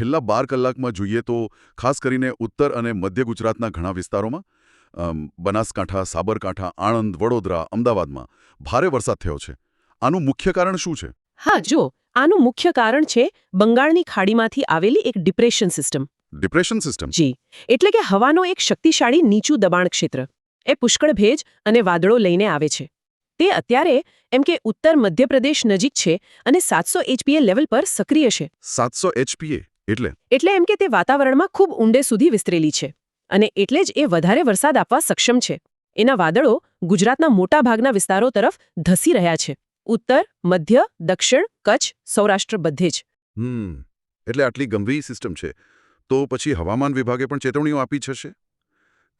છેલ્લા બાર કલાકમાં જોઈએ તો ખાસ કરીને ઉત્તર અને મધ્ય ગુજરાતના ઘણા વિસ્તારોમાં બનાસકાંઠા સાબરકાંઠા આણંદ વડોદરા અમદાવાદમાં ભારે વરસાદ થયો છે. આનું મુખ્ય કારણ શું છે? હા જો આનું મુખ્ય કારણ છે બંગાળની ખાડીમાંથી આવેલી એક ડિપ્રેશન સિસ્ટમ. Depression system? જી એટલે કે હવાનો એક શક્તિશાળી નીચું દબાણ ક્ષેત્ર. એ પુષ્કળ ભેજ અને વાદળો લઈને આવે છે. તે અત્યારે એમ કે ઉત્તર મધ્યપ્રદેશ નજીક છે અને સાતસો એચપીએ લેવલ પર સક્રિય છે. સાતસો એચપીએ? એટલે? એટલે એમ કે તે વાતાવરણમાં ખૂબ ઊંડે સુધી વિસ્તરેલી છે અને એટલે જ એ વધારે વરસાદ આપવા સક્ષમ છે. એના વાદળો ગુજરાતના મોટા ભાગના વિસ્તારો તરફ ધસી રહ્યા છે. ઉત્તર મધ્ય દક્ષિણ કચ્છ સૌરાષ્ટ્ર બધે જ. હમ એટલે આટલી ગંભીર સિસ્ટમ છે. તો પછી હવામાન વિભાગે પણ ચેતવણીઓ આપી છે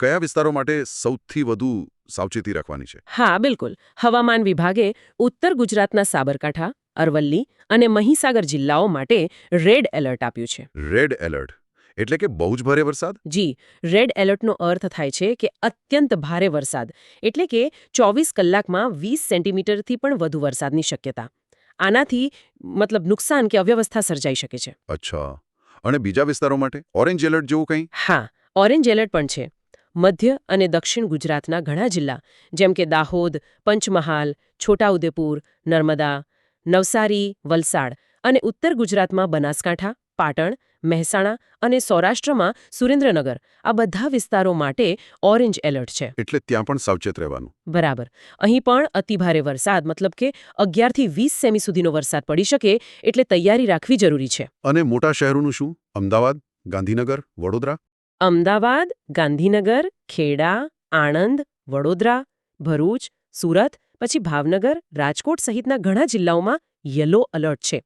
કયા વિસ્તારો માટે સૌથી વધુ સાવચેતી રાખવાની છે? હા બિલકુલ. હવામાન વિભાગે ઉત્તર ગુજરાતના સાબરકાંઠા અરવલ્લી અને મહીસાગર જિલ્લાઓ માટે રેડ એલર્ટ આપ્યું છે. Red alert? એટલે કે બહુ જ ભારે વરસાદ? જી રેડ એલર્ટનો અર્થ થાય છે કે અત્યંત ભારે વરસાદ એટલે કે ચોવીસ કલાકમાં વીસ સેન્ટીમીટરથી પણ વધુ વરસાદની શક્યતા. આનાથી મતલબ નુકસાન કે અવ્યવસ્થા સર્જાઈ શકે છે. અચ્છા. અને બીજા વિસ્તારો માટે? ઓરેન્જ એલર્ટ જેવું કંઈ? હા ઓરેન્જ એલર્ટ પણ છે. મધ્ય અને દક્ષિણ ગુજરાતના ઘણા જિલ્લા જેમ કે દાહોદ પંચમહાલ છોટાઉદેપુર નર્મદા નવસારી વલસાડ અને ઉત્તર ગુજરાતમાં બનાસકાંઠા પાટણ મહેસાણા અને સૌરાષ્ટ્રમાં સુરેન્દ્રનગર. આ બધા વિસ્તારો માટે ઓરેન્જ એલર્ટ છે. એટલે ત્યાં પણ સાવચેત રહેવાનું. બરાબર. અહીં પણ અતિભારે વરસાદ મતલબ કે અગિયારથી વીસ સેમી સુધીનો વરસાદ પડી શકે એટલે તૈયારી રાખવી જરૂરી છે. અને મોટા શહેરોનું શું? અમદાવાદ ગાંધીનગર વડોદરા? અમદાવાદ ગાંધીનગર ખેડા આણંદ વડોદરા ભરૂચ સુરત પછી ભાવનગર રાજકોટ સહિતના ઘણા જિલ્લાઓમાં યલો અલર્ટ છે.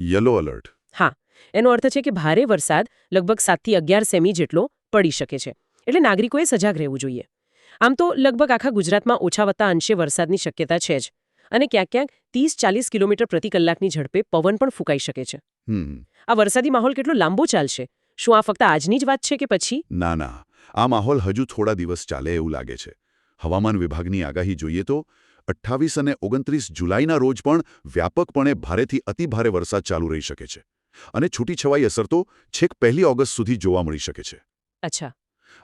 Yellow alert. હા એનો અર્થ છે કે ભારે વરસાદ લગભગ સાતથી અગિયાર સેમી જેટલો પડી શકે છે. એટલે નાગરિકોએ સજાગ રહેવું જોઈએ. આમ તો લગભગ આખા ગુજરાતમાં ઓછા વત્તા અંશે વરસાદની શક્યતા છે જ. અને ક્યાંક ક્યાંક ત્રીસ ચાલીસ કિલોમીટર પ્રતિ કલાકની ઝડપે પવન પણ ફૂંકાઈ શકે છે. આ વરસાદી માહોલ કેટલો લાંબો ચાલશે? શું આ ફક્ત આજની જ વાત છે કે પછી? ના ના. આ માહોલ હજુ થોડા દિવસ ચાલે એવું લાગે છે. હવામાન વિભાગની આગાહી જોઈએ તો અઠ્ઠાવીસ અને ઓગણત્રીસ જુલાઈના રોજ પણ વ્યાપકપણે ભારેથી અતિભારે વરસાદ ચાલુ રહી શકે છે અને છૂટીછવાઈ અસર તો છેક પહેલી ઓગસ્ટ સુધી જોવા મળી શકે છે. અચ્છા.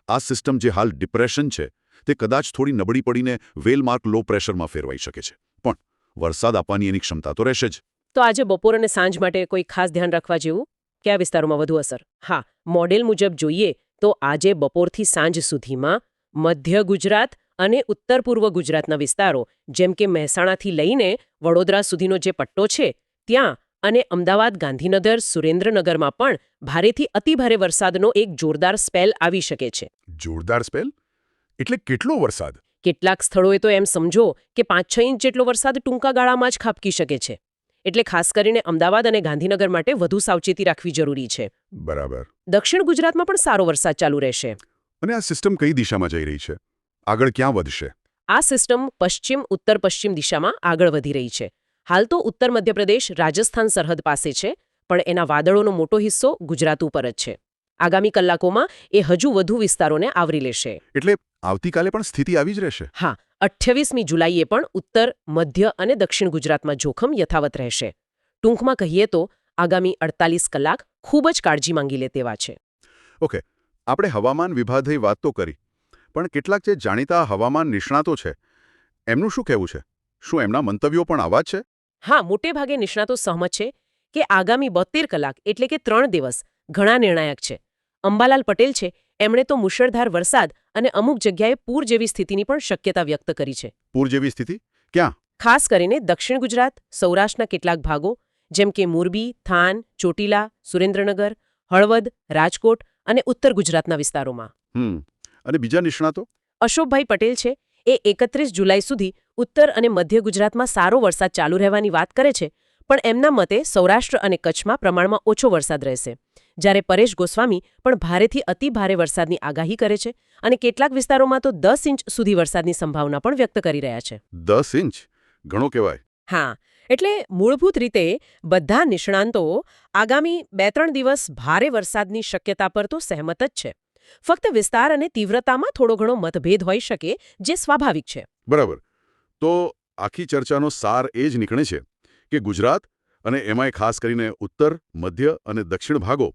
આ સિસ્ટમ જે હાલ ડિપ્રેશન છે તે કદાચ થોડી નબળી પડીને વેલમાર્ક લો પ્રેશરમાં ફેરવાઈ શકે છે. પણ વરસાદ આપવાની એની ક્ષમતા તો રહેશે જ. તો આજે બપોર અને સાંજ માટે કોઈ ખાસ ધ્યાન રાખવા જેવું? કયા વિસ્તારોમાં વધુ અસર? હા મોડેલ મુજબ જોઈએ તો આજે બપોરથી સાંજ સુધીમાં મધ્ય ગુજરાત અને ઉત્તર પૂર્વ ગુજરાતના વિસ્તારો જેમ કે મહેસાણાથી લઈને વડોદરા સુધીનો જે પટ્ટો છે ત્યાં અને અમદાવાદ ગાંધીનગર સુરેન્દ્રનગરમાં પણ ભારેથી અતિભારે વરસાદનો એક જોરદાર સ્પેલ આવી શકે છે. જોરદાર સ્પેલ? એટલે કેટલો વરસાદ? કેટલાક સ્થળોએ તો એમ સમજો કે પાંચ છ ઇંચ જેટલો વરસાદ ટૂંકા ગાળામાં જ ખાબકી શકે છે. એટલે ખાસ કરીને અમદાવાદ અને ગાંધીનગર માટે વધુ સાવચેતી રાખવી જરૂરી છે. બરાબર. દક્ષિણ ગુજરાતમાં પણ સારો વરસાદ ચાલુ રહેશે. અને આ સિસ્ટમ કઈ દિશામાં જઈ રહી છે? આગળ ક્યાં વધશે? આ સિસ્ટમ પશ્ચિમ ઉત્તર પશ્ચિમ દિશામાં આગળ વધી રહી છે. હાલ તો ઉત્તર મધ્યપ્રદેશ રાજસ્થાન સરહદ પાસે છે પણ એના વાદળોનો મોટો હિસ્સો ગુજરાત ઉપર જ છે. આગામી કલાકોમાં એ હજુ વધુ વિસ્તારોને આવરી લેશે. એટલે આવતીકાલે પણ સ્થિતિ આવી જ રહેશે? હા અઠ્યાવીસમી જુલાઈએ પણ ઉત્તર મધ્ય અને દક્ષિણ ગુજરાતમાં જોખમ યથાવત રહેશે. ટૂંકમાં કહીએ તો આગામી અડતાલીસ કલાક ખૂબ જ કાળજી માંગી લે તેવા છે. ઓકે આપણે હવામાન વિભાગે વાત તો કરી. પણ કેટલાક જે જાણીતા હવામાન નિષ્ણાતો છે એમનું શું કહેવું છે? શું એમના મંતવ્યો પણ આવા છે? હા મોટે ભાગે નિષ્ણાતો સહમત છે કે આગામી બોતેર કલાક એટલે કે ત્રણ દિવસ ઘણા નિર્ણાયક છે. અંબાલાલ પટેલ છે એમણે તો મુશળધાર વરસાદ અને અમુક જગ્યાએ પૂર જેવી સ્થિતિની પણ શક્યતા વ્યક્ત કરી છે. પૂર જેવી સ્થિતિ? ક્યાં? ખાસ કરીને દક્ષિણ ગુજરાત સૌરાષ્ટ્રના કેટલાક ભાગો જેમ કે મોરબી થાન ચોટીલા સુરેન્દ્રનગર હળવદ રાજકોટ અને ઉત્તર ગુજરાતના વિસ્તારોમાં. અને બીજા નિષ્ણાતો? અશોકભાઈ પટેલ છે. એ એકત્રીસ જુલાઈ સુધી ઉત્તર અને મધ્ય ગુજરાતમાં સારો વરસાદ ચાલુ રહેવાની વાત કરે છે પણ એમના મતે સૌરાષ્ટ્ર અને કચ્છમાં પ્રમાણમાં ઓછો વરસાદ રહેશે. જ્યારે પરેશ ગોસ્વામી પણ ભારેથી અતિ ભારે વરસાદની આગાહી કરે છે અને કેટલાક વિસ્તારોમાં તો દસ ઇંચ સુધી વરસાદની સંભાવના પણ વ્યક્ત કરી રહ્યા છે. દસ ઇંચ? ઘણો કહેવાય. હા એટલે મૂળભૂત રીતે બધા નિષ્ણાંતો આગામી બે ત્રણ દિવસ ભારે વરસાદની શક્યતા પર તો સહેમત જ છે. ફક્ત વિસ્તાર અને તીવ્રતામાં થોડો ઘણો મતભેદ હોઈ શકે, જે સ્વાભાવિક છે. બરાબર. તો આખી ચર્ચાનો સાર એ જ નીકળે છે કે ગુજરાત અને એમાંય ખાસ કરીને ઉત્તર, મધ્ય અને દક્ષિણ ભાગો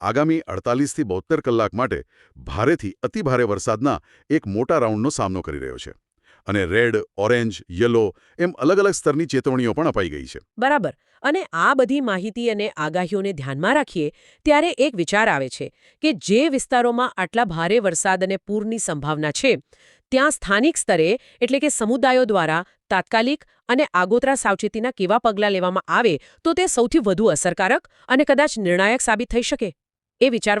આગામી અડતાલીસથી બોતેર કલાક માટે ભારેથી અતિભારે વરસાદના એક મોટા રાઉન્ડનો સામનો કરી રહ્યો છે. અને રેડ, ઓરેન્જ, યલો એમ અલગ અલગ સ્તરની ચેતવણીઓ પણ અપાઈ ગઈ છે. બરાબર. અને આ બધી માહિતી અને આગાહીઓને ધ્યાનમાં રાખીએ ત્યારે એક વિચાર આવે છે કે જે વિસ્તારોમાં આટલા ભારે વરસાદ અને પૂરની સંભાવના છે, ત્યાં સ્થાનિક સ્તરે એટલે કે સમુદાયો દ્વારા તાત્કાલિક અને આગોતરા સાવચેતીના કેવા પગલાં લેવામાં આવે તો તે સૌથી વધુ અસરકારક અને કદાચ નિર્ણાયક સાબિત થઈ શકે? એ વિચાર